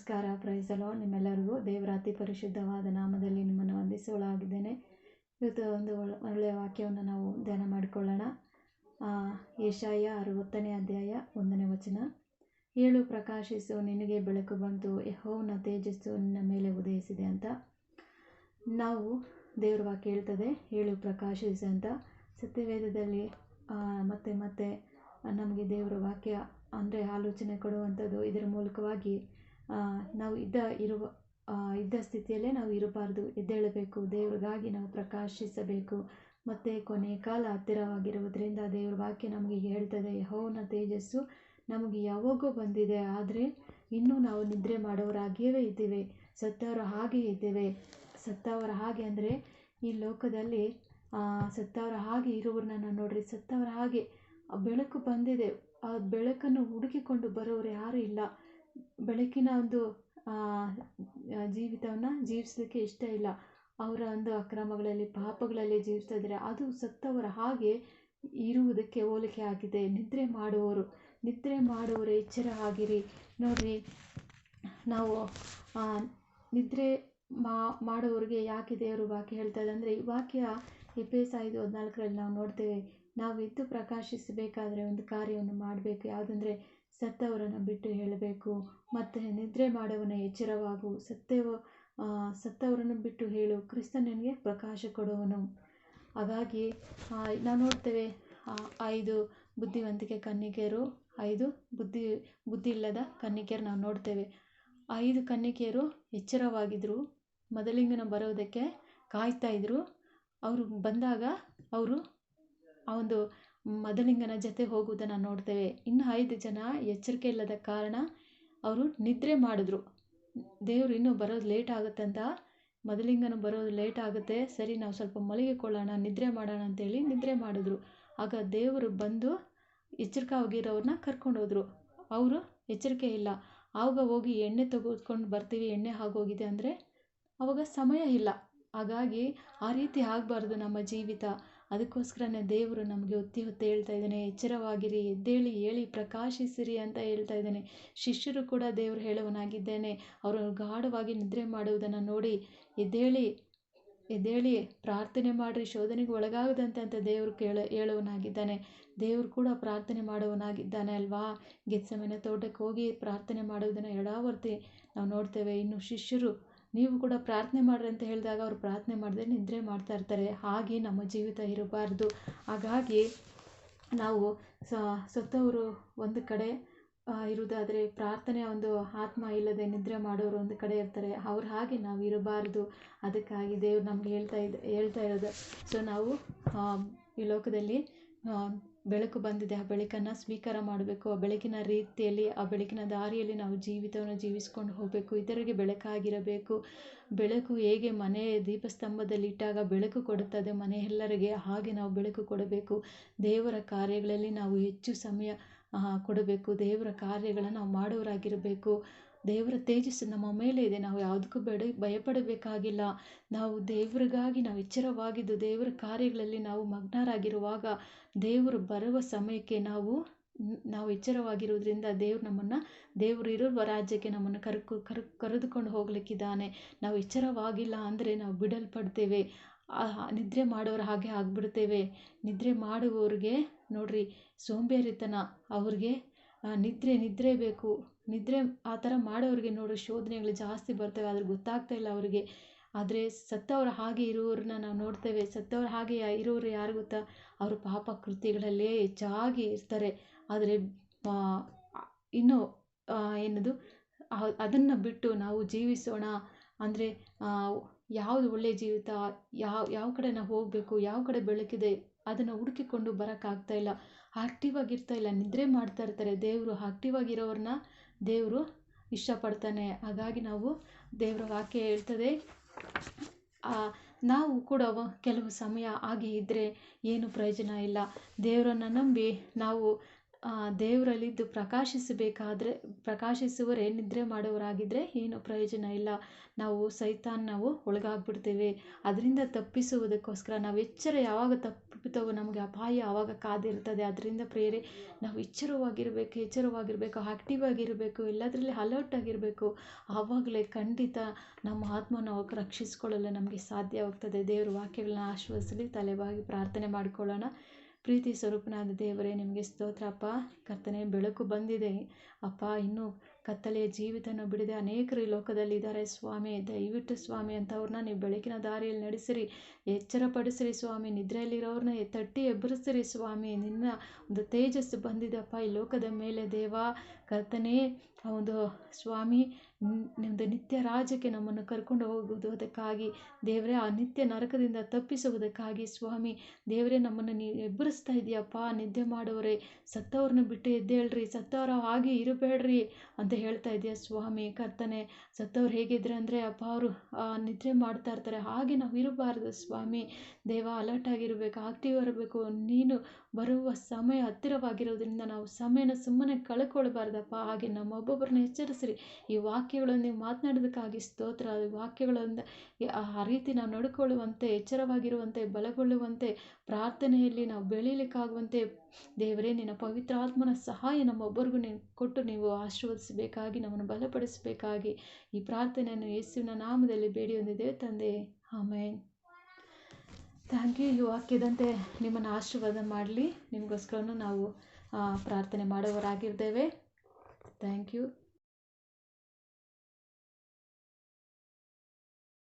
ನಮಸ್ಕಾರ, ಪ್ರೈಸಲೋ. ನಿಮ್ಮೆಲ್ಲರಿಗೂ ದೇವರ ಅತಿ ಪರಿಶುದ್ಧವಾದ ನಾಮದಲ್ಲಿ ನಿಮ್ಮನ್ನು ವಂದಿಸುವಳಾಗಿದ್ದೇನೆ. ಇವತ್ತು ಒಂದು ಒಳ್ಳೆ- ಒಳ್ಳೆಯ ವಾಕ್ಯವನ್ನು ನಾವು ಧ್ಯಾನ ಮಾಡಿಕೊಳ್ಳೋಣ. ಏಷಾಯ ಅರವತ್ತನೇ ಅಧ್ಯಾಯ ಒಂದನೇ ವಚನ. ಏಳು ಪ್ರಕಾಶಿಸು, ನಿನಗೆ ಬೆಳಕು ಬಂತು, ಯಹೋವನ ತೇಜಸ್ಸು ನಿನ್ನ ಮೇಲೆ ಉದಯಿಸಿದೆ ಅಂತ. ನಾವು ದೇವರ ವಾಕ್ಯ ಹೇಳ್ತದೆ, ಏಳು ಪ್ರಕಾಶಿಸು ಅಂತ. ಸತ್ಯವೇದದಲ್ಲಿ ಮತ್ತೆ ಮತ್ತೆ ನಮಗೆ ದೇವರ ವಾಕ್ಯ ಅಂದರೆ ಆಲೋಚನೆ ಕೊಡುವಂಥದ್ದು ಇದರ ಮೂಲಕವಾಗಿ ನಾವು ಇದ್ದ ಇರುವ ಇದ್ದ ಸ್ಥಿತಿಯಲ್ಲೇ ನಾವು ಇರಬಾರ್ದು. ಎದ್ದೇಳಬೇಕು. ದೇವರಿಗಾಗಿ ನಾವು ಪ್ರಕಾಶಿಸಬೇಕು. ಮತ್ತು ಕೊನೆ ಕಾಲ ಹತ್ತಿರವಾಗಿರುವುದರಿಂದ ದೇವರ ವಾಕ್ಯ ನಮಗೆ ಹೇಳ್ತದೆ, ಯೆಹೋವನ ತೇಜಸ್ಸು ನಮಗೆ ಯಾವಾಗೋ ಬಂದಿದೆ, ಆದರೆ ಇನ್ನೂ ನಾವು ನಿದ್ರೆ ಮಾಡೋರಾಗಿಯೇ ಇದ್ದೇವೆ. ಸತ್ತವರು ಹಾಗೆ ಇದ್ದೇವೆ. ಸತ್ತವರ ಹಾಗೆ ಅಂದರೆ ಈ ಲೋಕದಲ್ಲಿ ಸತ್ತವರ ಹಾಗೆ ಇರುವವ್ರನ್ನ ನಾನು ನೋಡ್ರಿ. ಸತ್ತವರ ಹಾಗೆ ಬೆಳಕು ಬಂದಿದೆ. ಆ ಬೆಳಕನ್ನು ಹುಡುಕಿಕೊಂಡು ಬರೋರು ಯಾರೂ ಇಲ್ಲ. ಬೆಳಕಿನ ಒಂದು ಜೀವಿತವನ್ನು ಜೀವಿಸಲಿಕ್ಕೆ ಇಷ್ಟ ಇಲ್ಲ. ಅವರ ಒಂದು ಅಕ್ರಮಗಳಲ್ಲಿ, ಪಾಪಗಳಲ್ಲಿ ಜೀವಿಸ್ತಾ ಇದ್ದಾರೆ. ಅದು ಸತ್ತವರ ಹಾಗೆ ಇರುವುದಕ್ಕೆ ಹೋಲಿಕೆ ಆಗಿದೆ. ನಿದ್ರೆ ಮಾಡುವವರು ನಿದ್ರೆ ಮಾಡುವವರು ಎಚ್ಚರ ಆಗಿರಿ. ನೋಡಿರಿ, ನಾವು ನಿದ್ರೆ ಮಾ, ಮಾಡುವವರಿಗೆ ಯಾಕೆ ದೇವರು ವಾಕ್ಯ ಹೇಳ್ತಾರೆ ಅಂದರೆ, ಈ ವಾಕ್ಯ ಎಪೇಸ್ ಐದು ಹದಿನಾಲ್ಕರಲ್ಲಿ ನಾವು ನೋಡ್ತೇವೆ. ನಾವು ಎದ್ದು ಪ್ರಕಾಶಿಸಬೇಕಾದ್ರೆ ಒಂದು ಕಾರ್ಯವನ್ನು ಮಾಡಬೇಕು. ಯಾವುದಂದರೆ ಸತ್ತವರನ್ನು ಬಿಟ್ಟು ಹೇಳಬೇಕು. ಮತ್ತು ನಿದ್ರೆ ಮಾಡುವವನ ಎಚ್ಚರವಾಗು. ಸತ್ಯವ ಸತ್ತವರನ್ನು ಬಿಟ್ಟು ಹೇಳು. ಕ್ರಿಸ್ತ ನಿನಗೆ ಪ್ರಕಾಶ ಕೊಡುವನು. ಹಾಗಾಗಿ ನಾವು ನೋಡ್ತೇವೆ ಐದು ಬುದ್ಧಿವಂತಿಕೆ ಕನ್ನಿಕೆಯರು, ಐದು ಬುದ್ಧಿ ಬುದ್ಧಿ ಇಲ್ಲದ ಕನ್ನಿಕೆಯರು ನಾವು ನೋಡ್ತೇವೆ. ಐದು ಕನ್ನಿಕೆಯರು ಎಚ್ಚರವಾಗಿದ್ದರು ಮೊದಲಿಂಗನ ಬರೋದಕ್ಕೆ ಕಾಯ್ತಾ ಇದ್ದರು ಅವರು ಬಂದಾಗ ಅವರು ಆ ಒಂದು ಮದಲಿಂಗನ ಜೊತೆ ಹೋಗುವುದನ್ನು ನೋಡ್ತೇವೆ. ಇನ್ನು ಐದು ಜನ ಎಚ್ಚರಿಕೆ ಇಲ್ಲದ ಕಾರಣ ಅವರು ನಿದ್ರೆ ಮಾಡಿದ್ರು. ದೇವರು ಇನ್ನೂ ಬರೋದು ಲೇಟ್ ಆಗುತ್ತೆ ಅಂತ. ಮದಲಿಂಗನ ಬರೋದು ಲೇಟ್ ಆಗುತ್ತೆ. ಸರಿ, ನಾವು ಸ್ವಲ್ಪ ಮಲಗಿಕೊಳ್ಳೋಣ, ನಿದ್ರೆ ಮಾಡೋಣ ಅಂತೇಳಿ ನಿದ್ರೆ ಮಾಡಿದ್ರು. ಆಗ ದೇವರು ಬಂದು ಎಚ್ಚರಿಕೆಯಾಗಿರೋರನ್ನ ಕರ್ಕೊಂಡು ಹೋದರು. ಅವರು ಎಚ್ಚರಿಕೆ ಇಲ್ಲ. ಆವಾಗ ಹೋಗಿ ಎಣ್ಣೆ ತೆಗೆದುಕೊಂಡು ಬರ್ತೀವಿ, ಎಣ್ಣೆ ಆಗೋಗಿದೆ ಅಂದರೆ ಅವಾಗ ಸಮಯ ಇಲ್ಲ. ಹಾಗಾಗಿ ಆ ರೀತಿ ಆಗಬಾರ್ದು ನಮ್ಮ ಜೀವಿತ. ಅದಕ್ಕೋಸ್ಕರನೇ ದೇವರು ನಮಗೆ ಒತ್ತಿ ಹೊತ್ತು ಹೇಳ್ತಾ ಇದ್ದಾನೆ, ಎಚ್ಚರವಾಗಿರಿ, ಎದ್ದೇಳಿ, ಹೇಳಿ, ಪ್ರಕಾಶಿಸಿರಿ ಅಂತ ಹೇಳ್ತಾ ಇದ್ದಾನೆ. ಶಿಷ್ಯರು ಕೂಡ ದೇವರು ಹೇಳುವನಾಗಿದ್ದೇನೆ. ಅವರು ಗಾಢವಾಗಿ ನಿದ್ರೆ ಮಾಡುವುದನ್ನು ನೋಡಿ, ಎದ್ದೇಳಿ ಎದ್ದೇಳಿ ಪ್ರಾರ್ಥನೆ ಮಾಡಿರಿ, ಶೋಧನೆಗೆ ಒಳಗಾಗದಂತೆ ಅಂತ ದೇವರು ಕೇಳ, ಹೇಳುವನಾಗಿದ್ದಾನೆ. ದೇವರು ಕೂಡ ಪ್ರಾರ್ಥನೆ ಮಾಡುವನಾಗಿದ್ದಾನೆ ಅಲ್ವಾ? ಗೆತ್ಸಮನೆ ತೋಟಕ್ಕೆ ಹೋಗಿ ಪ್ರಾರ್ಥನೆ ಮಾಡುವುದನ್ನು ಎಡಾವರ್ತಿ ನಾವು ನೋಡ್ತೇವೆ. ಇನ್ನು ಶಿಷ್ಯರು ನೀವು ಕೂಡ ಪ್ರಾರ್ಥನೆ ಮಾಡ್ರಿ ಅಂತ ಹೇಳಿದಾಗ ಅವರು ಪ್ರಾರ್ಥನೆ ಮಾಡದೆ ನಿದ್ರೆ ಮಾಡ್ತಾ ಇರ್ತಾರೆ. ಹಾಗೆ ನಮ್ಮ ಜೀವಿತ ಇರಬಾರ್ದು. ಹಾಗಾಗಿ ನಾವು ಸತ್ತವರು ಒಂದು ಕಡೆ ಇರುವುದಾದರೆ ಪ್ರಾರ್ಥನೆ ಒಂದು ಆತ್ಮ ಇಲ್ಲದೆ ನಿದ್ರೆ ಮಾಡೋರು ಒಂದು ಕಡೆ ಇರ್ತಾರೆ. ಅವ್ರ ಹಾಗೆ ನಾವು ಇರಬಾರ್ದು. ಅದಕ್ಕಾಗಿ ದೇವ್ರು ನಮ್ಗೆ ಹೇಳ್ತಾ ಇದ್ದ ಹೇಳ್ತಾ ಇರೋದು. ಸೊ ನಾವು ಈ ಲೋಕದಲ್ಲಿ ಬೆಳಕು ಬಂದಿದೆ. ಆ ಬೆಳಕನ್ನು ಸ್ವೀಕಾರ ಮಾಡಬೇಕು. ಆ ಬೆಳಕಿನ ರೀತಿಯಲ್ಲಿ, ಆ ಬೆಳಕಿನ ದಾರಿಯಲ್ಲಿ ನಾವು ಜೀವಿತವನ್ನು ಜೀವಿಸಿಕೊಂಡು ಹೋಗಬೇಕು. ಇತರರಿಗೆ ಬೆಳಕಾಗಿರಬೇಕು. ಬೆಳಕು ಹೇಗೆ ಮನೆ ದೀಪಸ್ತಂಭದಲ್ಲಿ ಇಟ್ಟಾಗ ಬೆಳಕು ಕೊಡುತ್ತದೆ, ಮನೆ ಎಲ್ಲರಿಗೆ ಹಾಗೆ ನಾವು ಬೆಳಕು ಕೊಡಬೇಕು. ದೇವರ ಕಾರ್ಯಗಳಲ್ಲಿ ನಾವು ಹೆಚ್ಚು ಸಮಯ ಕೊಡಬೇಕು. ದೇವರ ಕಾರ್ಯಗಳನ್ನು ನಾವು ಮಾಡೋರಾಗಿರಬೇಕು ದೇವರ ತೇಜಸ್ಸು ನಮ್ಮ ಮೇಲೆ ಇದೆ. ನಾವು ಯಾವುದಕ್ಕೂ ಬೇಡ, ಭಯಪಡಬೇಕಾಗಿಲ್ಲ. ನಾವು ದೇವರಿಗಾಗಿ ನಾವು ಎಚ್ಚರವಾಗಿದ್ದು, ದೇವರ ಕಾರ್ಯಗಳಲ್ಲಿ ನಾವು ಮಗ್ನರಾಗಿರುವಾಗ ದೇವರು ಬರುವ ಸಮಯಕ್ಕೆ ನಾವು ನಾವು ಎಚ್ಚರವಾಗಿರುವುದರಿಂದ ದೇವ್ರು ನಮ್ಮನ್ನು, ದೇವರು ಇರುವ ರಾಜ್ಯಕ್ಕೆ ನಮ್ಮನ್ನು ಕರ್ಕು, ಕರ್, ಕರೆದುಕೊಂಡು ಹೋಗ್ಲಿಕ್ಕಿದ್ದಾನೆ. ನಾವು ಎಚ್ಚರವಾಗಿಲ್ಲ ಅಂದರೆ ನಾವು ಬಿಡಲ್ಪಡ್ತೇವೆ. ನಿದ್ರೆ ಮಾಡೋರು ಹಾಗೆ ಆಗಿಬಿಡ್ತೇವೆ. ನಿದ್ರೆ ಮಾಡುವವ್ರಿಗೆ ನೋಡ್ರಿ, ಸೋಂಬೇರಿತನ ಅವ್ರಿಗೆ ನಿದ್ರೆ ನಿದ್ರೆ ಬೇಕು. ನಿದ್ರೆ ಆ ಥರ ಮಾಡೋರಿಗೆ ನೋಡು ಶೋಧನೆಗಳು ಜಾಸ್ತಿ ಬರ್ತವೆ, ಆದರೆ ಗೊತ್ತಾಗ್ತಾ ಇಲ್ಲ ಅವರಿಗೆ. ಆದರೆ ಸತ್ತವರ ಹಾಗೆ ಇರುವವ್ರನ್ನ ನಾವು ನೋಡ್ತೇವೆ. ಸತ್ತವರ ಹಾಗೆ ಇರೋರು ಯಾರು ಗೊತ್ತಾ? ಅವರು ಪಾಪ ಕೃತಿಗಳಲ್ಲೇ ಹೆಚ್ಚಾಗಿ ಇರ್ತಾರೆ. ಆದರೆ ಇನ್ನು ಏನದು? ಅದನ್ನು ಬಿಟ್ಟು ನಾವು ಜೀವಿಸೋಣ. ಅಂದರೆ ಯಾವುದು ಒಳ್ಳೆಯ ಜೀವಿತ? ಯಾವ ಯಾವ ಕಡೆ ನಾವು ಹೋಗಬೇಕು? ಯಾವ ಕಡೆ ಬೆಳಕಿದೆ? ಅದನ್ನು ಹುಡುಕಿಕೊಂಡು ಬರೋಕ್ಕಾಗ್ತಾ ಇಲ್ಲ. ಆಕ್ಟಿವ್ ಆಗಿರ್ತಾ ಇಲ್ಲ, ನಿದ್ರೆ ಮಾಡ್ತಾ ಇರ್ತಾರೆ. ದೇವರು ಆಕ್ಟಿವ್ ಆಗಿರೋರನ್ನ ದೇವರು ಇಷ್ಟಪಡ್ತಾನೆ. ಹಾಗಾಗಿ ನಾವು ದೇವರ ವಾಕ್ಯ ಹೇಳ್ತದೆ ನಾವು ಕೂಡ ಕೆಲವು ಸಮಯ ಹಾಗೆ ಇದ್ದರೆ ಏನು ಪ್ರಯೋಜನ ಇಲ್ಲ. ದೇವರನ್ನು ನಂಬಿ ನಾವು ದೇವರಲ್ಲಿದ್ದು ಪ್ರಕಾಶಿಸಬೇಕಾದ್ರೆ ಪ್ರಕಾಶಿಸುವರೇ ನಿದ್ರೆ ಮಾಡುವವರಾಗಿದ್ದರೆ ಏನು ಪ್ರಯೋಜನ ಇಲ್ಲ. ನಾವು ಸೈತಾನ್, ನಾವು ಒಳಗಾಗ್ಬಿಡ್ತೇವೆ. ಅದರಿಂದ ತಪ್ಪಿಸುವುದಕ್ಕೋಸ್ಕರ ನಾವು ಎಚ್ಚರ ಯಾವಾಗ ತಪ್ಪುತ್ತವೋ ನಮಗೆ ಅಪಾಯ ಆವಾಗ ಕಾದಿರ್ತದೆ. ಅದರಿಂದ ಪ್ರೇರೆ ನಾವು ಎಚ್ಚರವಾಗಿರಬೇಕು ಎಚ್ಚರವಾಗಿರಬೇಕು ಆಕ್ಟಿವ್ ಆಗಿರಬೇಕು, ಎಲ್ಲದರಲ್ಲಿ ಅಲರ್ಟ್ ಆಗಿರಬೇಕು. ಆವಾಗಲೇ ಖಂಡಿತ ನಮ್ಮ ಆತ್ಮ ನಾವು ರಕ್ಷಿಸಿಕೊಳ್ಳಲು ನಮಗೆ ಸಾಧ್ಯವಾಗ್ತದೆ. ದೇವರ ವಾಕ್ಯಗಳನ್ನ ಆಶ್ವಾಸಲಿ ತಲೆಬಾಗಿ ಪ್ರಾರ್ಥನೆ ಮಾಡಿಕೊಳ್ಳೋಣ. ಪ್ರೀತಿ ಸ್ವರೂಪನಾದ ದೇವರೇ, ನಿಮಗೆ ಸ್ತೋತ್ರ, ಅಪ್ಪ. ಕರ್ತನೆ, ಬೆಳಕು ಬಂದಿದೆ. ಅಪ್ಪ, ಇನ್ನೂ ಕತ್ತಲೆಯ ಜೀವಿತನ ಬಿಡದೆ ಅನೇಕರು ಈ ಲೋಕದಲ್ಲಿ ಇದ್ದಾರೆ. ಸ್ವಾಮಿ, ದಯವಿಟ್ಟು ಸ್ವಾಮಿ ಅಂಥವ್ರನ್ನ ನೀವು ಬೆಳಕಿನ ದಾರಿಯಲ್ಲಿ ನಡೆಸಿರಿ. ಎಚ್ಚರಪಡಿಸಿರಿ ಸ್ವಾಮಿ. ನಿದ್ರೆಯಲ್ಲಿರೋರನ್ನ ತಟ್ಟಿ ಎಬ್ಬರಿಸಿರಿ ಸ್ವಾಮಿ. ನಿನ್ನ ಒಂದು ತೇಜಸ್ಸು ಬಂದಿದೆಪ್ಪ ಈ ಲೋಕದ ಮೇಲೆ ದೇವ. ಕರ್ತನೇ ಆ ಒಂದು ಸ್ವಾಮಿ ನಿಮ್ಮದು ನಿತ್ಯ ರಾಜ್ಯಕ್ಕೆ ನಮ್ಮನ್ನು ಕರ್ಕೊಂಡು ಹೋಗುವುದಕ್ಕಾಗಿ, ದೇವರೇ ಆ ನಿತ್ಯ ನರಕದಿಂದ ತಪ್ಪಿಸುವುದಕ್ಕಾಗಿ ಸ್ವಾಮಿ, ದೇವರೇ ನಮ್ಮನ್ನು ನೀವು ಎಬ್ಬರಿಸ್ತಾ ಇದೆಯಪ್ಪ, ನಿದ್ದೆ ಮಾಡೋರೆ ಸತ್ತವ್ರನ್ನ ಬಿಟ್ಟು ಎದ್ದೇಳ್ರಿ, ಸತ್ತವರ ಹಾಗೆ ಇರಬೇಡ್ರಿ ಅಂತ ಹೇಳ್ತಾ ಇದೆಯಾ ಸ್ವಾಮಿ ಕರ್ತನೆ. ಸತ್ತವ್ರು ಹೇಗಿದ್ರೆ ಅಂದರೆ, ಅಪ್ಪ ಅವರು ನಿದ್ರೆ ಮಾಡ್ತಾ ಇರ್ತಾರೆ, ಹಾಗೆ ನಾವು ಇರಬಾರ್ದು ಸ್ವಾಮಿ. ದೇವ ಅಲರ್ಟ್ ಆಗಿರಬೇಕು ಆಕ್ಟಿವ್ ಇರಬೇಕು ನೀನು ಬರುವ ಸಮಯ ಹತ್ತಿರವಾಗಿರೋದ್ರಿಂದ ನಾವು ಸಮಯನ ಸುಮ್ಮನೆ ಕಳ್ಕೊಳ್ಬಾರ್ದಪ್ಪ ಹಾಗೆ ನಮ್ಮೊಬ್ಬೊಬ್ಬರನ್ನ ಎಚ್ಚರಿಸಿರಿ. ಈ ವಾಕ್ಯಗಳನ್ನು ನೀವು ಮಾತನಾಡೋದಕ್ಕಾಗಿ ಸ್ತೋತ್ರ ವಾಕ್ಯಗಳಿಂದ ಆ ರೀತಿ ನಾವು ನಡ್ಕೊಳ್ಳುವಂತೆ, ಎಚ್ಚರವಾಗಿರುವಂತೆ, ಬಲಗೊಳ್ಳುವಂತೆ, ಪ್ರಾರ್ಥನೆಯಲ್ಲಿ ನಾವು ಬೆಳೀಲಿಕ್ಕಾಗುವಂತೆ, ದೇವರೇ, ನಿನ್ನ ಪವಿತ್ರ ಆತ್ಮನ ಸಹಾಯ ನಮ್ಮೊಬ್ಬರಿಗೂ ನೀವು ಕೊಟ್ಟು ನೀವು ಆಶೀರ್ವದಿಸಬೇಕಾಗಿ, ನಮ್ಮನ್ನು ಬಲಪಡಿಸಬೇಕಾಗಿ ಈ ಪ್ರಾರ್ಥನೆಯನ್ನು ಯೇಸುವಿನ ನಾಮದಲ್ಲಿ ಬೇಡಿ ಹೊಂದಿದ್ದೇವೆ ತಂದೆ. ಆಮೇನ್. Thank you. ಈ ವಾಕ್ಯದಂತೆ ನಿಮ್ಮನ್ನು ಆಶೀರ್ವಾದ ಮಾಡಲಿ. ನಿಮಗೋಸ್ಕರನೂ ನಾವು ಪ್ರಾರ್ಥನೆ ಮಾಡುವವರಾಗಿರ್ತೇವೆ ಥ್ಯಾಂಕ್ ಯು